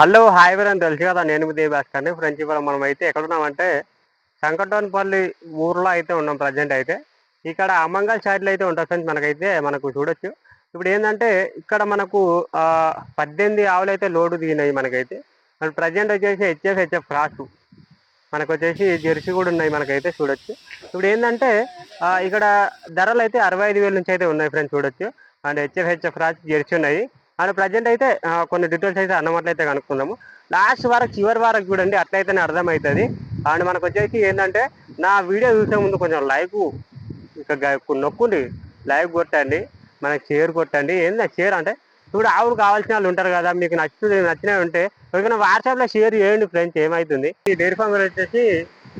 Hello hi అని తెలుసు కదా నేను మీ దేవి ఫ్రెండ్స్ ఇవాళ మనం అయితే ఎక్కడున్నామంటే సంకటోన్పల్లి ఊర్లో అయితే ఉన్నాం ప్రజెంట్ అయితే. ఇక్కడ అమంగల్ సైడ్లో అయితే ఉంటుంది ఫ్రెండ్స్ మనకైతే మనకు చూడొచ్చు. ఇప్పుడు ఏంటంటే ఇక్కడ మనకు పద్దెనిమిది ఆవులు అయితే లోడు దిగినాయి మనకైతే. మన ప్రజెంట్ వచ్చేసి హెచ్ఎఫ్ హెచ్ఎఫ్ క్రాసు మనకు వచ్చేసి జెర్సీ కూడా ఉన్నాయి మనకైతే చూడొచ్చు. ఇప్పుడు ఏంటంటే ఇక్కడ ధరలు అయితే అరవై ఐదు వేల నుంచి అయితే ఉన్నాయి ఫ్రెండ్స్ చూడొచ్చు. And HF HF cross jersey ఉన్నాయి. అండ్ ప్రజెంట్ అయితే కొన్ని డీటెయిల్స్ అయితే అన్నమాటలైతే కనుక్కుందాము. లాస్ట్ వరకు చివరి వరకు చూడండి అట్లయితేనే అర్థమవుతుంది. అండ్ మనకు వచ్చేసి ఏంటంటే నా వీడియో చూసే ముందు కొంచెం లైక్ ఇక నొక్కుండి. లైక్ కొట్టండి మనకి షేర్ కొట్టండి. ఏంది షేర్ అంటే ఇప్పుడు ఆవులు కావాల్సిన వాళ్ళు ఉంటారు కదా మీకు నచ్చుతుంది నచ్చినవి ఉంటే ఎవరికైనా వాట్సాప్లో షేర్ చేయండి ఫ్రెండ్స్ ఏమైతుంది? ఈ డైరీ ఫామ్ వచ్చేసి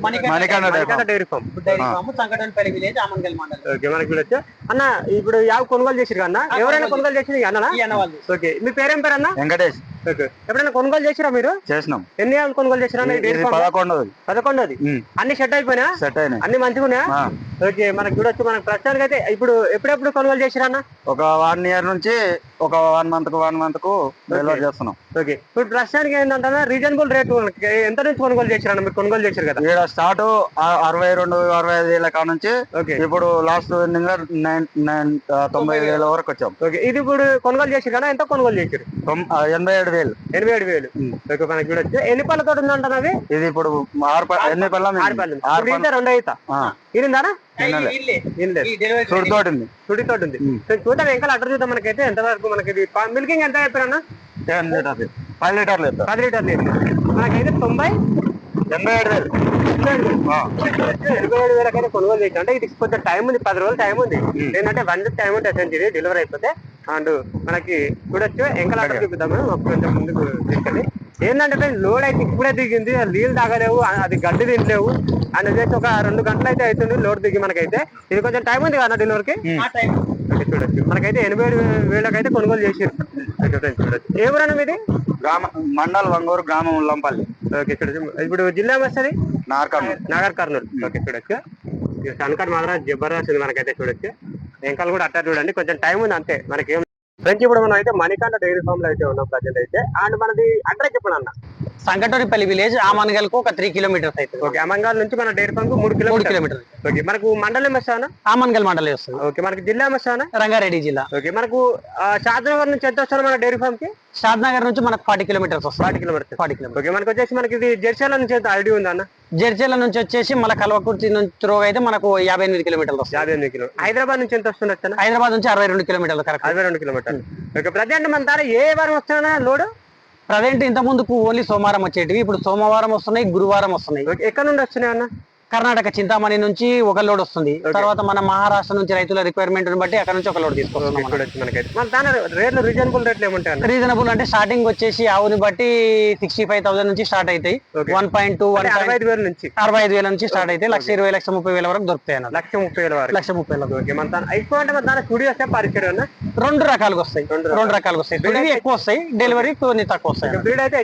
Manikanta dairy Manikanta dairy farm. Dairy farm Sankatanpalli village Amangal mandal. Okay మనకి చూడొచ్చు అన్న ఇప్పుడు యావ కొనుగోలు చేసిరు అన్న? ఎవరైనా కొనుగోలు చేసింది అన్న ఓకే మీ పేరేం పేరు అన్న? వెంకటేష్. ఎప్పుడైనా కొనుగోలు చేసిరా మీరు? చేసినాం. ఎన్ని ఆవులు కొనుగోలు చేసిరా? పదకొండవది పదకొండోది. అన్ని సెట్ అయిపోయినా? సెట్ అయినాయి. అన్ని మంచిగా ఓకే మనకి చూడొచ్చు మనకి ప్రస్తుతానికి అయితే ఇప్పుడు ఎప్పుడెప్పుడు కొనుగోలు చేసిరా అన్న? ఒక వన్ ఇయర్ నుంచి ఒక వన్ మంత్కు వన్ మంత్కు డెలివరీ చేస్తున్నాం. ఓకే. ఇప్పుడు ప్రస్తుతానికి ఏంటంటే రీజనబుల్ రేట్ ఎంత నుంచి కొనుగోలు చేసిరా మీరు? కొనుగోలు చేశారు కదా. ఇక్కడ స్టార్ట్ అరవై రెండు అరవై ఐదు వేల కాడ నుంచి ఓకే. ఇప్పుడు లాస్ట్ నైన్ నైన్ తొంభై వేల వరకు వచ్చాం. ఓకే. ఇది ఇప్పుడు కొనుగోలు చేసారు కదా ఎంత కొనుగోలు చేశారు ఎనభై ఏడు వేలు ఎనభై ఏడు వేలు. ఓకే మనకి చూడొచ్చు ఎన్ని పళ్ళతో ఉందంటే ఇది ఇప్పుడు ఆరు ఎన్ని పళ్ళం. ఆరు పళ్ళు. ఇప్పుడు ఈత రెండో ఈత. పళ్ళు ఇరిందానా ఉంది. ఉమ్. సో చూద్దాం వెంకల అడ్డర్ చూద్దాం మనకైతే. ఎంత వరకు మనకి ఇది పా- మిల్కింగ్ ఎంత చెప్పారన్నా టెన్ పది లీటర్లు పది లీటర్లు. మనకైతే తొంభై ఎనభై ఏడు వేలు. ఎనభై ఏడు వేలకైతే కొనుగోలు చేసాం అంటే ఇది కొంచెం టైం ఉంది పది రోజులు టైం ఉంది. ఏంటంటే వన్ టైం ఉంటుంది అసలు ఇది డెలివరీ అయిపోతే అండ్ మనకి చూడొచ్చు ఎంకల చూపిద్దాము ఒక కొంచెం ముందుకు తీసుకెళ్ళి. ఏంటంటే లోడ్ అయితే ఇప్పుడే దిగింది నీళ్ళు తాగలేవు అది గడ్డి తినలేవు అని వచ్చేసి ఒక రెండు గంటలు అయితే అవుతుంది లోడ్ దిగి మనకైతే. ఇది కొంచెం టైం ఉంది కదా డెలివరీకి చూడొచ్చు. మనకైతే ఎనభై ఏడు వేలకైతే కొనుగోలు చేసారు చూడొచ్చు. ఏ ఊరన్నా మీది? గ్రామ మండల్ వంగూరు గ్రామం ఉల్లంపల్లి ఓకే చూడొచ్చు ఇప్పుడు జిల్లా వస్తుంది నార్కర్నూలు నాగర్ కర్నూలు ఓకే చూడొచ్చు. సన్కర్ మాత్రం జబర్దస్త్ ఉంది మనకైతే చూడొచ్చు. వెంకలు కూడా అట్లా చూడండి. కొంచెం టైం ఉంది అంతే. మనకి ఫ్రెండ్స్ ఇప్పుడు మనం అయితే మణికాండ డైరీ ఫామ్లో అయితే ఉన్నాం ప్రజెంట్ అయితే. అండ్ మనది అడ్రస్ చెప్పండి అన్న. సంకటోనిపల్లి విలేజ్ ఆమన్గల్కు ఒక త్రీ కిలోమీటర్స్ అవుతుంది ఓకే అమంగాల్ నుంచి మన డైరీ ఫామ్కు మూడు మూడు కిలోమీటర్ ఓకే మనకు మండలం వస్తానా ఆమన్గల్ మండలం వస్తుంది. ఓకే మనకి జిల్లా వస్తానా రంగారెడ్డి జిల్లా. ఓకే మనకు షాద్నగర్ నుంచి ఎంత వస్తాను మన డైరీ ఫామ్కి షాద్ నగర్ నుంచి మనకు ఫార్టీ కిలోమీటర్స్ వస్తుంది. Forty kilometres forty kilometres okay మనకు వచ్చేసి మనకి ఇది జెర్సీల నుంచి ఎంత ఐడి ఉంది అన్న? జడ్చర్ల నుంచి వచ్చేసి మన కల్వకుర్తి నుంచి రోగ్ అయితే మనకు యాభై ఎనిమిది కిలోమీటర్లు వస్తుంది. యాభై ఎనిమిది కిలో హైదరాబాద్ నుంచి ఎంత వస్తుంది హైదరాబాద్ నుంచి అరవై రెండు కిలోమీటర్లు కరెక్ట్. అరవై రెండు కిలోమీటర్లు ఓకే ప్రజెంట్ మన ధర ఏ వారం వస్తున్నా లోడ్? ప్రజెంట్ ఇంత ముందుకు ఓన్లీ సోమవారం వచ్చేటివి. ఇప్పుడు సోమవారం వస్తున్నాయి గురువారం వస్తున్నాయి. ఎక్కడ నుండి వస్తున్నాయి అన్న? కర్ణాటక చింతామణి నుంచి ఒక లోడ్ వస్తుంది. తర్వాత మన మహారాష్ట్ర నుంచి రైతుల రిక్వైర్మెంట్ బట్టి అక్కడ నుంచి ఒక లోడ్ రేట్లు రీజనబుల్ రేట్లు ఏముంటాయి అన్న? రీజనబుల్ అంటే స్టార్టింగ్ వచ్చేసి ఆవుని బట్టి సిక్స్టీ ఫైవ్ థౌసండ్ నుంచి స్టార్ట్ అవుతాయి. వన్ పాయింట్ టూ వన్ అరవై ఐదు వేల నుంచి? అరవై ఐదు వేల నుంచి స్టార్ట్ అయితే లక్ష ఇరవై లక్ష ముప్పై వేల వరకు దొరుకుతాయి లక్ష ముప్పై వేల వరకు. లక్ష ముప్పై ఎక్కువ అంటే దాని వస్తే పరిచయం రెండు రకాలుగా వస్తాయి. రెండు రకాలుగా వస్తాయి. తుడివి ఎక్కువ వస్తాయి. డెలివరీ కొన్ని తక్కువ వస్తాయి బ్రీడ్ అయితే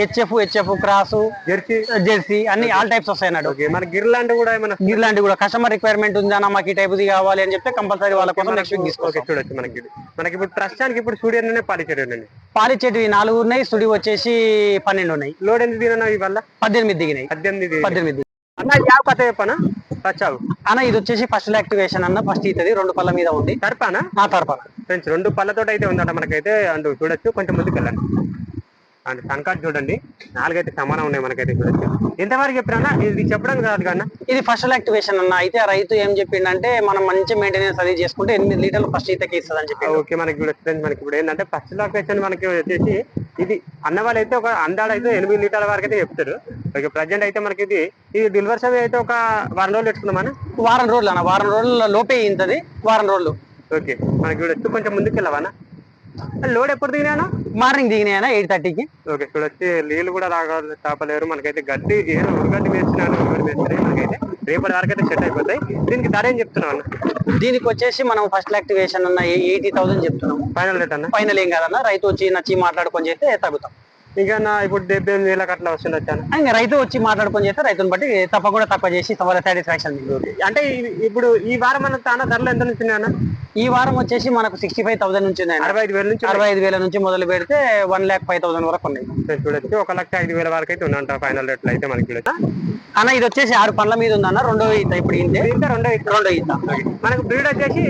HF HF cross jersey jersey అన్ని ఆల్ టైప్స్ వస్తాయి అన్నాడు మన గిర్లాండ్ కూడా ఏమైనా ఇలాంటి కూడా కస్టమర్ రిక్వైర్మెంట్ ఉందా మాకు ఈ టైపుది కావాలి అని చెప్తే కంపల్సరీ వాళ్ళ కోసం నెక్స్ట్ తీసుకోవచ్చు చూడొచ్చు మనకి ఇది. మనకి ఇప్పుడు ప్రస్తుతానికి ఇప్పుడు స్టూడియోనే పరిచయం అండి. పాలిచ్చేటివి నాలుగు ఉన్నాయి స్టూడియో వచ్చేసి పన్నెండు ఉన్నాయి. లోడ్ ఎంత తిన ఇవల్ల పద్దెనిమిది దిగినాయి. పద్దెనిమిది పద్దెనిమిది. అన్న యావ కథ చెప్పనా? పచ్చావు అన్న ఇది వచ్చేసి ఫస్ట్ యాక్టివేషన్ అన్న ఫస్ట్ ఇతది రెండు పళ్ళ మీద ఉంది. సరిపానా ఆ తరపన ఫ్రెండ్స్ రెండు పళ్ళతోటి అయితే ఉందట మనకైతే అండ్ చూడొచ్చు కొంచెం ముందుకు వెళ్ళండి అండ్ సన్కాట్ చూడండి నాలుగైతే సమానం ఉన్నాయి మనకైతే చూడొచ్చు ఎంతవరకు చెప్పినా ఇది చెప్పడం కాదు కన్నా. ఇది ఫస్ట్ యాక్టివేషన్ అన్న. అయితే ఆ రైతు ఏం చెప్పిండంటే మనం మంచి మెయింటెనెన్స్ అది చేసుకుంటే ఎనిమిది లీటర్లు ఫస్ట్ ఈతకి ఇస్తుంది అని చెప్పి ఓకే మనకి చూడొచ్చు మనకి ఇప్పుడు ఏంటంటే ఫస్ట్ లొకేషన్ మనకి వచ్చేసి ఇది అన్న వాళ్ళు అయితే ఒక అందాడ అయితే ఎనిమిది లీటర్ల వరకు అయితే చెప్తారు. ఓకే ప్రజెంట్ అయితే మనకి ఇది ఇది డెలివరీ అయితే ఒక వారం రోజులు పెట్టుకుందామని వారం రోజులు అన్న. వారం రోజుల లోపే ఇంతది వారం రోజులు. ఓకే మనకి చూడొచ్చు కొంచెం ముందుకు వెళ్ళవానా లోడ్ ఎప్పుడు దిగినానా మార్నింగ్ దిగినాయన ఎయిట్ థర్టీకి ఓకే చూడొచ్చి నీళ్ళు కూడా రాగా తాపలేరు. మనకైతే గడ్డి ఏదో ఉరగడ్డి వేసినాను ఉరగడ్డి మనకైతే రేపటి వరకు అయితే సెట్ అయిపోతాయి. దీనికి ధర ఏం చెప్తున్నావు అన్న? దీనికి వచ్చేసి మనం ఫస్ట్ యాక్టివేషన్ అన్న ఎయిటీ థౌసండ్ చెప్తున్నాము. ఫైనల్ రేట్ అన్న? ఫైనల్ ఏం కాదన్న రైతు వచ్చి నచ్చి మాట్లాడుకొని చేస్తే తగ్గుతాం. ఇంకా నా ఇప్పుడు డెబ్బై ఎనిమిది వేలకు అట్లా వస్తుంది వచ్చాను. ఇంకా రైతు వచ్చి మాట్లాడుకొని చేస్తే రైతుని బట్టి తప్పకుండా తక్కువ చేసి వాళ్ళ సాటిస్ఫాక్షన్ అంటే ఇప్పుడు ఈ వారం మన తాన ధరలు ఎంత నుంచి ఈ వారం వచ్చేసి మనకు సిక్స్టీ ఫైవ్ థౌసండ్ నుంచి. అరవై ఐదు వేల నుంచి అరవై ఐదు వేల నుంచి మొదలు పెడితే వన్ ల్యాక్ ఫైవ్ థౌసండ్ వరకు ఉన్నాయి. చూడొచ్చు. ఒక లక్ష ఐదు వేల వరకు అయితే ఉందంట ఫైనల్ రేట్లు అయితే మనకి అన్న ఇది వచ్చేసి ఆరు పండ్ల మీద ఉందన్న రెండో ఈత ఇప్పుడు ఇంతే. రెండో ఇతర రెండో ఈత. మనకు బ్రీడ్ వచ్చేసి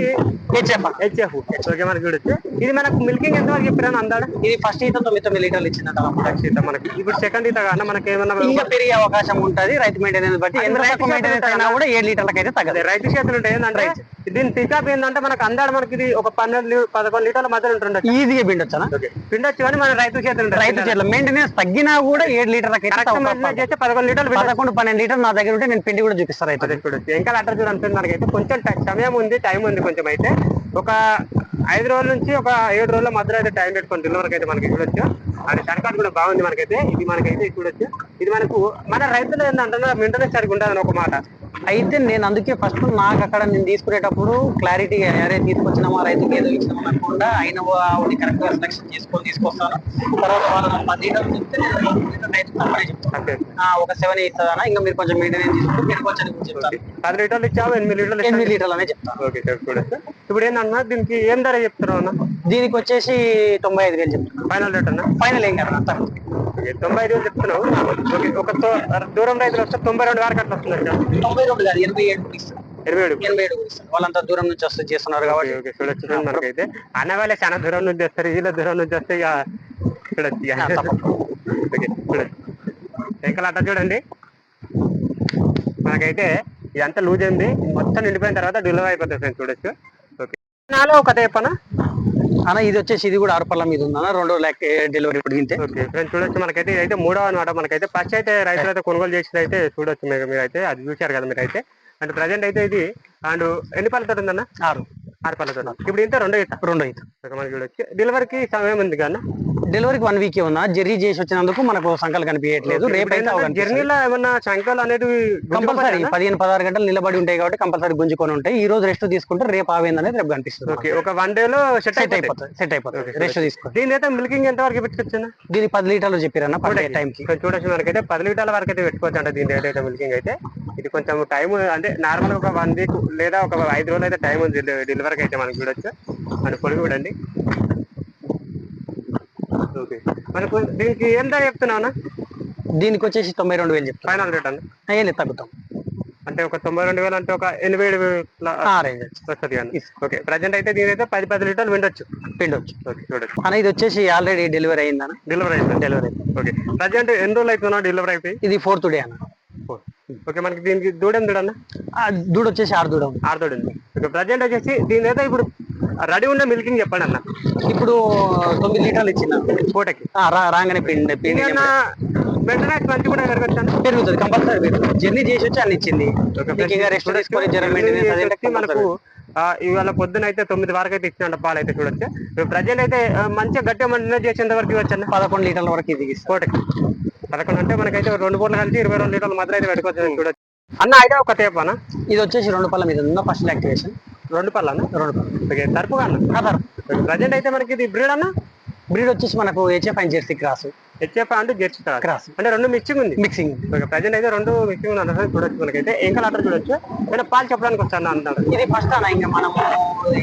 హెచ్ఎఫ్ హెచ్ఎఫ్. ఓకే మనకి చూడొచ్చు. ఇది మనకు మిల్కింగ్ ఎంత వరకు చెప్పాను అందాడ? ఇది ఫస్ట్ ఈత తొమ్మిది తొమ్మిది లీటర్లు ఇచ్చిందంట ఈత మనకి. ఇప్పుడు సెకండ్ ఈత కాకుండా మనకి ఏమన్నా ఇంకా పెరిగే అవకాశం ఉంటది రైతు మెయింటెనెన్స్ బట్టి ఎంత రైతు తక్కువ మెయింటెనెన్స్ అయినా కూడా ఏడు లీటర్లకు అయితే తగ్గదు రైతు చేతులు ఉంటాయి. ఏంటంటే దీని పికప్ ఏంటంటే మనకు అందాడ మనకి ఇది ఒక పన్నెండు పదకొండు లీటర్ల మధ్యలో ఉంటుండొచ్చు ఈజీగా పిండొచ్చా పిండొచ్చు కానీ మన రైతు చేతులు రైతు చేతిలో. మెయింటెనెన్స్ తగ్గినా కూడా ఏడు లీటర్లకు అయితే చేస్తే పదకొండు లీటర్లు. పదకొండు పన్నెండు లీటర్ నా దగ్గర ఉంటే నేను పిండి కూడా చూపిస్తాను చూడొచ్చు. ఇంకా లెటర్ చూడండి మనకైతే కొంచెం సమయం ఉంది టైం ఉంది కొంచెం అయితే. ఒక ఐదు రోజుల నుంచి ఒక ఏడు రోజుల మధ్యలో అయితే టైం పెట్టుకొని డెలివరీకి అయితే మనకి చూడొచ్చు. అది సర్కార్ కూడా బాగుంది మనకైతే. ఇది మనకైతే చూడొచ్చు. ఇది మనకు మన రైతులు ఏంటంటే మెయింటెనెన్స్ సరిగ్గా ఉండదని ఒక మాట. అయితే నేను అందుకే ఫస్ట్ నాకు అక్కడ నేను తీసుకునేటప్పుడు క్లారిటీ అరే తీసుకొచ్చినామా రైతుకి ఏదో ఇచ్చినామా అనకుండా అయిన ఆవిడ కరెక్ట్గా సెలెక్షన్ చేసుకొని తీసుకొస్తాను తర్వాత వాళ్ళు పది లీటర్లు చెప్తే నేను చెప్తాను. ఒక సెవెన్ ఇస్తుందనా? ఇంకా మీరు కొంచెం మెయింటెనెన్స్ చేసుకుంటే మీరు కొంచెం చెప్తాను. పది లీటర్లు ఇచ్చాము ఎనిమిది లీటర్లు. ఎనిమిది లీటర్లు అనే చెప్తాను ఓకే ఇప్పుడు ఏంటన్నా దీనికి ఏం ధర చెప్తున్నావు అన్న? దీనికి వచ్చేసి తొంభై ఐదు వేలు చెప్తాను. ఫైనల్ రేట్ అన్న? ఫైనల్ ఏం కదా తొంభై ఐదు వేలు చెప్తున్నావు? ఓకే ఒక దూరం రైతులు వస్తే తొంభై రెండు వరకు అట్లా వస్తుంది సార్ తొంభై రెండు కాదు ఎనభై ఏడు ఇరవై ఏడు ఎనభై ఏడు వాళ్ళంతా దూరం నుంచి వస్తే చేస్తున్నారు కాబట్టి. ఓకే చూడొచ్చు మనకైతే. అన్న వాళ్ళే చాలా దూరం నుంచి వస్తారు వీళ్ళ దూరం నుంచి వస్తే ఇక చూడొచ్చు. ఓకే చూడండి. మనకైతే ఇదంతా లూజ్ అయింది. మొత్తం నిండిపోయిన తర్వాత డెలివరీ అయిపోతుంది ఫ్రెండ్స్ చూడొచ్చు. ఓకే. నాలో ఒక చెప్పనా? అన్న ఇది వచ్చేసి ఇది కూడా ఆరు పళ్ళ మీద ఉందన్న రెండో ల్యాక్ డెలివరీ ఇప్పుడు ఓకే ఫ్రెండ్స్ చూడొచ్చు మనకైతే ఇదైతే మూడో అనమాట మనకైతే. ఫస్ట్ అయితే రైతులు అయితే కొనుగోలు చేసేది అయితే చూడొచ్చు మీరు మీరైతే అది చూశారు కదా మీరైతే. అండ్ ప్రజెంట్ అయితే ఇది అండ్ ఎన్ని పళ్ళతో ఉందన్న? ఆరు. ఆరు పళ్ళతో ఇప్పుడు ఇంత రెండో ఇస్తా రెండో ఈత. మనకి చూడొచ్చు. డెలివరీకి సమయం ఉంది కదా డెలివరీకి వన్ వీక్ ఉన్నా జర్నీ చేసి వచ్చినందుకు మనకు సంకలు కనిపించట్లేదు. రేపు అయితే జర్నీలో ఏమన్నా సంఖ్యలు అనేది కంపల్సరీ పదిహేను పదహారు గంటలు నిలబడి ఉంటాయి కాబట్టి కంపల్సరీ గుంజుకొని ఉంటాయి. ఈ రోజు రెస్ట్ తీసుకుంటే రేపు ఆవేంది అనేది రేపు కనిపిస్తుంది ఓకే ఒక వన్ డే లో సెట్ అయిపోతుంది సెట్ అయిపోతుంది రెస్ట్ తీసుకోండి. దీని అయితే మిల్కింగ్ ఎంత వరకు పెట్టుకొచ్చిందా? దీనికి పది లీటర్లు చెప్పారన్న పర్ టైం కి ఇక్కడ చూడొచ్చు మనకైతే పది లీటర్ల వరకు అయితే పెట్టుకోవచ్చు అంట దీని రేట్ అయితే మిల్కింగ్ అయితే. ఇది కొంచెం టైం అంటే నార్మల్ ఒక వన్ వీక్ లేదా ఒక ఐదు రోజులు అయితే టైం ఉంది డెలివరీకి అయితే మనకి చూడొచ్చు. మన పొడుగు చూడండి. ఓకే. మనకు దీనికి ధర చెప్తున్నావునా దీనికి వచ్చేసి తొంభై రెండు వేలు చెప్తాను ఫైనల్ రేట్ అన్న? ఏం లేదు తగ్గుతాం. అంటే ఒక తొంభై రెండు వేలు అంటే ఒక ఎనభై ఏడు రేంజ్ వస్తుంది కానీ ఓకే. ప్రజెంట్ అయితే దీని అయితే పది పది లీటర్లు విండొచ్చు పిండొచ్చు. ఓకే చూడొచ్చు. అన్న ఇది వచ్చేసి ఆల్రెడీ డెలివరీ అయిందన్న డెలివరీ అయిపోయింది డెలివరీ ఓకే. ప్రజెంట్ ఎన్ని రోజులు అవుతున్నా డెలివరీ అయిపోయి ఇది ఫోర్త్ డే అన్న. ఓకే మనకి దీనికి దూడం దూడన్న ఆ దూడ వచ్చేసి ఆరు దూడ. ఆరుతోడు ఉంది ఓకే ప్రజెంట్ వచ్చేసి దీని అయితే ఇప్పుడు రెడీ ఉన్న మిల్కింగ్ చెప్పండి అన్న. ఇప్పుడు తొమ్మిది లీటర్లు పూటకి ఆ, రా- రాగానే పిండి పిండి వెంటనే మంచి కూడా పెరగచ్చాను పెరుగుతుంది కంపల్సరీ పెరుగుతుంది జర్నీ చేసి వచ్చి అన్ని ఇచ్చింది. రెస్ట్ తీసుకొని మెయింటెనెన్స్ మనకు ఇవాళ పొద్దున అయితే తొమ్మిది వరకు అయితే ఇచ్చిన పాలు అయితే చూడొచ్చు ప్రజెంట్ అయితే మంచిగా గట్టిగా మంచి చేసేంత వరకు ఇవ్వచ్చన్న పదకొండు లీటర్ల వరకు ఇది పూటకి పదకొండు అంటే మనకైతే రెండు పూటలు కలిసి ఇరవై రెండు లీటర్ల మధ్య అయితే పెట్టుకోవచ్చు చూడొచ్చు. అన్న అయితే ఒక టేప్ అన్న ఇది వచ్చేసి రెండు పళ్ళ మీద ఉన్న ఫస్ట్ యాక్టివేషన్. రెండు పళ్ళు అన్న? రెండు పళ్ళు. ఓకే తరపుగా అన్న? ప్రజెంట్ అయితే మనకి ఇది బ్రీడ్ అన్న? బ్రీడ్ వచ్చేసి మనకు HF and jersey cross. HF and jersey cross. అంటే రెండు మిక్సింగ్ ఉంది? మిక్సింగ్. ఓకే ప్రజెంట్ అయితే రెండు మిక్సింగ్ ఉంది అన్న చూడొచ్చు మనకైతే. ఇంకా లాటర్ చూడొచ్చు? నేను పాలు చెప్పడానికి వచ్చాను అంటాడు ఇది ఫస్ట్ అన్న ఇంకా మనము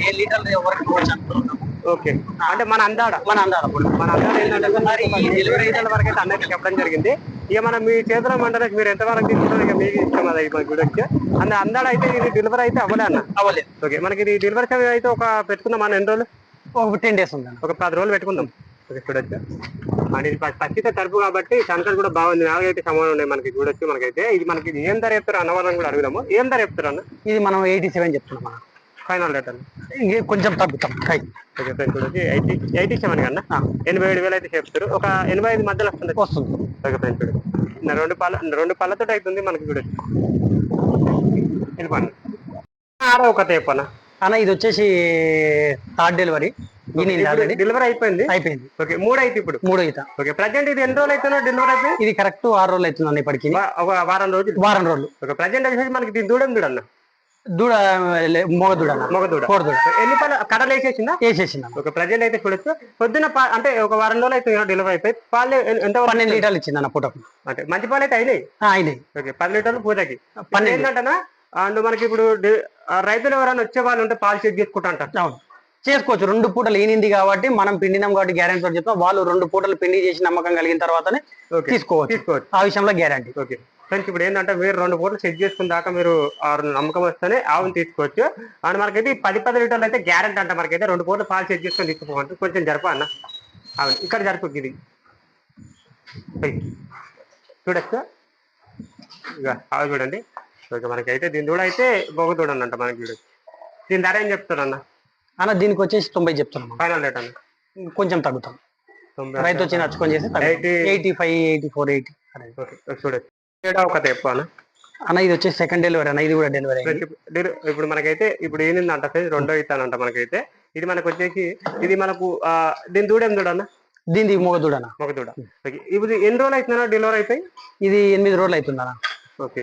ఏ లీటర్ వరకు ఓకే అంటే మన అందాడ. మన అందాల మన అందాడ ఏంటంటే డెలివరీ ఐదు వరకు అయితే అన్నట్టు చెప్పడం జరిగింది. ఇక మనం మీ చేతిలో మండలి మీరు ఎంత వరకు తీసుకున్నారో? ఇక మీకు ఇష్టం అది మనకి చూడొచ్చు అండ్ అందాడ అయితే ఇది డెలివరీ అయితే అవ్వలే అన్న. అవ్వలేదు. ఓకే మనకి ఇది డెలివరీ సమయం అయితే ఒక పెట్టుకుందాం మన ఎన్ని రోజులు? ఒక టెన్ డేస్ ఉంది ఒక పది రోజులు పెట్టుకుందాం. ఓకే చూడొచ్చు. అండ్ ఇది పచ్చిత తరుపు కాబట్టి సంకల్ కూడా బాగుంది నాలుగైతే సమానం ఉన్నాయి మనకి చూడొచ్చు మనకైతే. ఇది మనకి ఇది ఏం ధర చెప్తారు అన్న వాళ్ళని కూడా అడుగుదాము. ఏం ధర చెప్తారు అన్న? ఇది మనం ఎయిటీ సెవెన్ చెప్తున్నాం ఫైనల్ రేట్ అన్న. ఇంకే కొంచెం తగ్గుతాం. కై. ఓకే ఫ్రెండ్స్ చూడొచ్చు ఎయిటీ ఎయిటీ సెవెన్ కన్నా ఎనభై ఏడు వేలు అయితే చెప్తారు. ఒక ఎనభై ఐదు మధ్యలో వస్తుంది. వస్తుంది. ఓకే ఫ్రెండ్స్ చూడండి రెండు పళ్ళ రెండు పళ్ళతో అవుతుంది మనకి చూడొచ్చు వెళ్ళిపోండి. ఆడ ఒక టేప్ అన్న. అన్న ఇది వచ్చేసి థర్డ్ డెలివరీ. డెలివరీ అయిపోయింది? అయిపోయింది. ఓకే మూడు అయితే ఇప్పుడు. మూడో ఈత ఓకే ప్రజెంట్ ఇది ఎన్ని రోజులు అవుతుందో? డెలివరీ అయిపోయి ఇది కరెక్ట్ ఆరు రోజులు అవుతుంది అన్న ఇప్పటికి ఒక వారం రోజులు. వారం రోజులు. ఓకే ప్రజెంట్ వచ్చేసి మనకి దీని దూడం చూడన్న దూడ మగ దూడ. మగ దూడ కోడి దూడ ఎన్ని పాలు కడలు వేసేసిందా వేసేసింది. ఒక ప్రజెంట్ అయితే చూడొచ్చు. పొద్దున్న పా- అంటే ఒక వారం రోజులు అయితే డెలివరీ అయిపోయి పాలు ఎంత పన్నెండు లీటర్లు ఇచ్చింది అన్న పూటకు. అంటే మంచి పాలు అయితే అయినాయి? అయినాయి. ఓకే. పది లీటర్లు పూజకి. పన్నెండు. ఏంటంటే అండ్ మనకి ఇప్పుడు రైతులు ఎవరైనా వచ్చే వాళ్ళు ఉంటే పాలు చెక్ చేసుకుంటా అంటారు. చేసుకోవచ్చు. రెండు పూటలు ఈనింది కాబట్టి మనం పిండినాం కాబట్టి గ్యారెంటీ చెప్తాం. వాళ్ళు రెండు పూటలు పిండి చేసి నమ్మకం కలిగిన తర్వాతనే తీసుకోవచ్చు. తీసుకోవచ్చు. ఆ విషయంలో గ్యారంటీ ఓకే. ఫ్రెండ్స్ ఇప్పుడు ఏంటంటే మీరు రెండు పూటలు సెట్ చేసుకున్న దాకా మీరు నమ్మకం వస్తేనే ఆవును తీసుకోవచ్చు. అండ్ మనకైతే పది పది లీటర్లు అయితే గ్యారెంటీ అంట మనకైతే. రెండు పూటలు పాలు సెట్ చేసుకొని తీసుకుపోవచ్చు కొంచెం జరప అన్న. అవును ఇక్కడ జరుపు ఇది. చూడొచ్చు? ఇక ఆవు చూడండి. ఓకే మనకైతే దీని దూడ అయితే బొగ దూడ అంట మనకి చూడొచ్చు దీని ధర ఏం చెప్తారు అన్న దీనికి వచ్చేసి తొంభై చెప్తున్నాం ఫైనల్ రేట్ అన్న. కొంచెం తగ్గుతాం. రైతు వచ్చి నచ్చుకొని చేసి eighty five eighty four eighty చూడొచ్చు తేడా ఒక తెప్పు అన్న. ఇది వచ్చేసి సెకండ్ డెలివరీ అన్న ఇది కూడా డెలివరీ ఇప్పుడు మనకైతే ఇప్పుడు ఏంటంట సైజ్ రెండో ఇస్తానంట మనకైతే. ఇది మనకు వచ్చేసి ఇది మనకు దీని దూడ ఏం దూడ అన్న? దీనికి మూగ దూడ ఇప్పుడు ఎన్ని రోజులు అవుతుందన్న డెలివరీ అయిపోయి? ఇది ఎనిమిది రోజులు అవుతుంది ఓకే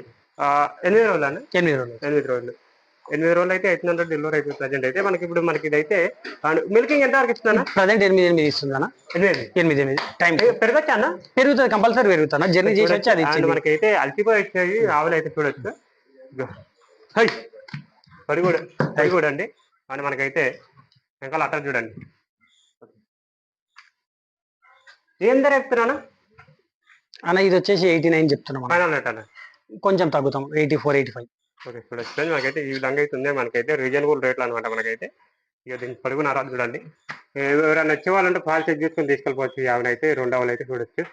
ఎనిమిది రోజులు అన్న? ఎనిమిది రోజులు. ఎనిమిది రోజులు. ఎనిమిది రోజులు అయితే అవుతుందంటే డెలివరీ అయిపోయి ప్రజెంట్ అయితే. మనకి ఇప్పుడు మనకి ఇదైతే మిల్కింగ్ ఎంత వరకు ఇస్తుందన్న ప్రజెంట్ ఎనిమిది ఎనిమిది ఇస్తుంది ఎనిమిది. ఎనిమిది ఎనిమిది. టైం పెరగచ్చా అన్న? పెరుగుతుంది కంపల్సరీ పెరుగుతుంది. అన్న జర్నీ చేసి వచ్చి అది మనకైతే అల్చిపోయి వచ్చాయి ఆవులు అయితే చూడొచ్చు. పడి కూడా పడి కూడా అండి అండ్ మనకైతే వెనకాల అట్ట చూడండి. ఏం ధర చెప్తున్నాను అన్న? ఇది వచ్చేసి ఎయిటీ నైన్ చెప్తున్నాం కొంచెం తగ్గుతాం eighty four eighty five. Okay. చూడొచ్చు మనకైతే ఈ విధంగా అయితే ఉంది. మనకైతే రీజనబుల్ రేట్లు అనమాట మనకైతే. ఇక దీనికి పడుకున్నారా చూడండి. ఎవరైనా వచ్చేవాళ్ళంటే వాళ్ళంటే చెక్ చేసుకొని తీసుకెళ్ళిపోవచ్చు. ఈ అయితే రెండు ఆవులు అయితే చూడొచ్చు.